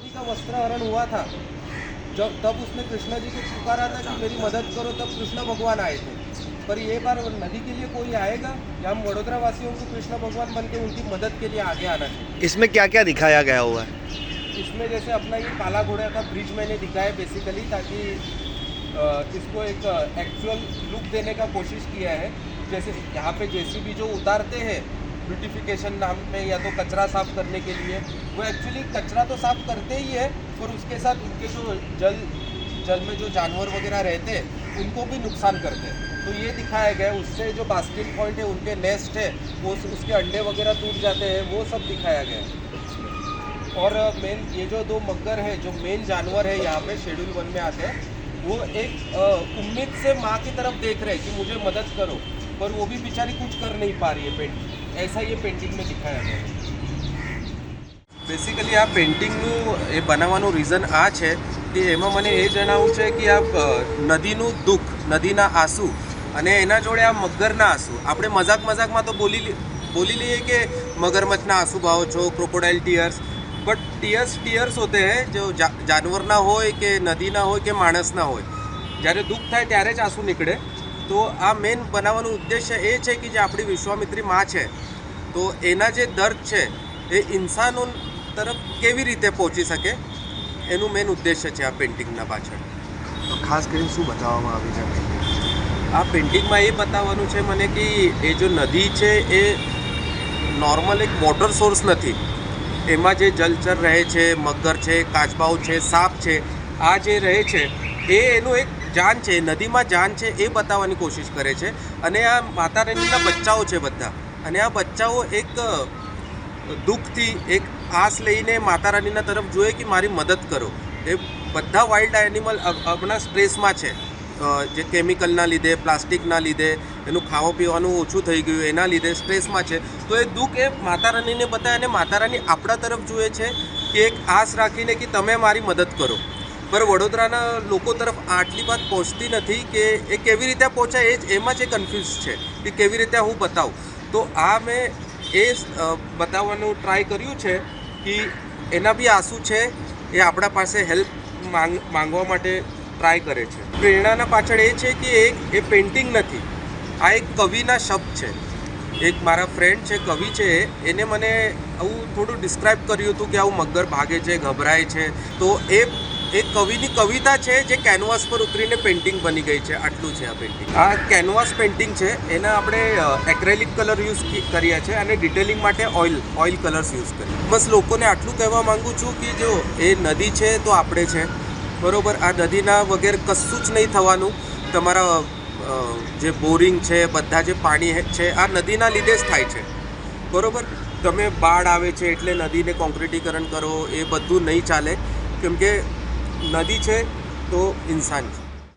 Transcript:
द्रौपदी का वस्त्रहरण हुआ था। जब तब उसने कृष्ण जी को पुकारा था कि मेरी मदद करो तब कृष्ण भगवान आए थे। पर ये बार नदी के लिए कोई आएगा? या हम वडोदरा वासियों को कृष्ण भगवान बन के उनकी मदद के लिए आगे आना चाहिए? इसमें क्या क्या दिखाया गया हुआ है? इसमें जैसे अपना ये काला घोड़ा का ब्रिज मैंने दिखाया बेसिकली ताकि इसको एक एक्चुअल लुक देने का कोशिश किया है। जैसे यहाँ पे जेसीबी जो उतारते हैं ब्यूटिफिकेशन नाम में या तो कचरा साफ़ करने के लिए। वो एक्चुअली कचरा तो साफ़ करते ही है, पर उसके साथ उनके जो जल जल में जो जानवर वगैरह रहते हैं, उनको भी नुकसान करते हैं। तो ये दिखाया गया, उससे जो बास्केट पॉइंट है, उनके नेस्ट है, वो उसके अंडे वगैरह टूट जाते हैं, वो सब दिखाया गया। है और मेन ये जो दो मगर है, जो मेन जानवर है यहाँ पे शेड्यूल वन में आते हैं, वो एक उम्मीद से माँ की तरफ़ देख रहे हैं कि मुझे मदद करो, पर वो भी बेचारी कुछ कर नहीं पा रही है पेंटिंग ऐसा ये पेंटिंग में दिखाया गया है બેસિકલી આ પેઇન્ટિંગનું એ બનાવવાનું રીઝન આ છે કે એમાં મને એ જણાવવું છે કે આ અ, નદીનું દુઃખ નદીના આંસુ અને એના જોડે આ મગરના આંસુ આપણે મજાક મજાકમાં તો બોલી લી- બોલી લઈએ કે મગરમચ્છના આંસુ ભાવો છો crocodile tears but tears tears હોતે હે જો જા- જાનવરના હોય કે નદીના હોય કે માણસના હોય જ્યારે દુઃખ થાય ત્યારે જ આંસુ નીકળે તો આ મેન બનાવવાનું ઉદ્દેશ્ય એ છે કે જે આપણી વિશ્વામિત્રી માં છે તો એના જે દર્દ છે એ ઇન્સાનો તરફ કેવી રીતે પહોંચી શકે? એનું મેન ઉદ્દેશ્ય છે આ પેઇન્ટિંગના પાછળ. તો ખાસ કરીને શું બતાવવામાં આવ્યું છે? આ પેઇન્ટિંગમાં એ બતાવવાનું છે મને કે એ જો નદી છે એ નોર્મલ એક વોટર સોર્સ નથી. એમાં જે જલચર રહે છે મગર છે કાચબાઓ છે સાપ છે આ જે રહે છે એ એનું એક જાન છે નદીમાં જાન છે એ બતાવવાની કોશિશ કરે છે. અને આ માતા રાણીના બચ્ચાઓ છે બધા. અને આ બચ્ચાઓ એક દુઃખથી એક આસ લઈને માતા રાનીના તરફ જોઈએ કે મારી મદદ કરો. એ બધા વાઇલ્ડ એનિમલ હમણાં સ્ટ્રેસમાં છે. જે કેમિકલના લીધે પ્લાસ્ટિકના લીધે, એનું ખાવા પીવાનું ઓછું થઈ ગયું, એના લીધે સ્ટ્રેસમાં છે. તો એ દુઃખ એ માતા રાનીને બતાવે અને માતા રાની આપણા તરફ જુએ છે કે એક આશ રાખીને કે તમે મારી મદદ કરો. પર વડોદરાના લોકો તરફ આટલી વાત પહોંચતી નથી કે એ કેવી રીતે પહોંચાય એ જ, એમાં જ એ કન્ફ્યુઝ છે કે કેવી રીતે હું બતાવું. તો આ મેં એ બતાવવાનું ટ્રાય કર્યું છે કે એના બી આંસુ છે, એ આપણા પાસે હેલ્પ માંગ, માંગવા માટે ટ્રાય કરે છે. પ્રેરણાના પાછળ એ છે કે એક એ પેઇન્ટિંગ નથી. આ એક કવિના શબ્દ છે. એક મારા ફ્રેન્ડ છે, કવિ છે, એને મને આવું થોડું ડિસ્ક્રાઇબ કર્યું હતું કે આવું મગર ભાગે છે, ગભરાય છે. તો એ એક કવિની કવિતા છે જે કેનવાસ પર ઉતરીને પેઇન્ટિંગ બની ગઈ છે. આટલું છે આ પેઇન્ટિંગ આ કેનવાસ પેઇન્ટિંગ છે. એના આપણે એક્રેલિક કલર યુઝ કર્યા છે અને ડિટેલિંગ માટે ઓઇલ ઓઇલ કલર્સ યુઝ કર્યા. બસ લોકોને આટલું કહેવા માંગુ છું કે જો એ નદી છે તો આપણે છે. બરોબર? આ નદીના વગેરે કશું જ નહીં થવાનું. તમારા જે બોરિંગ છે, બધા જે પાણી છે, આ નદીના લીધે જ થાય છે. બરોબર? તમે બાઢ આવે છે એટલે નદીને કોન્ક્રિટીકરણ કરો, એ બધું નહીં ચાલે. કેમ કે નદી છે તો ઇન્સાન છે.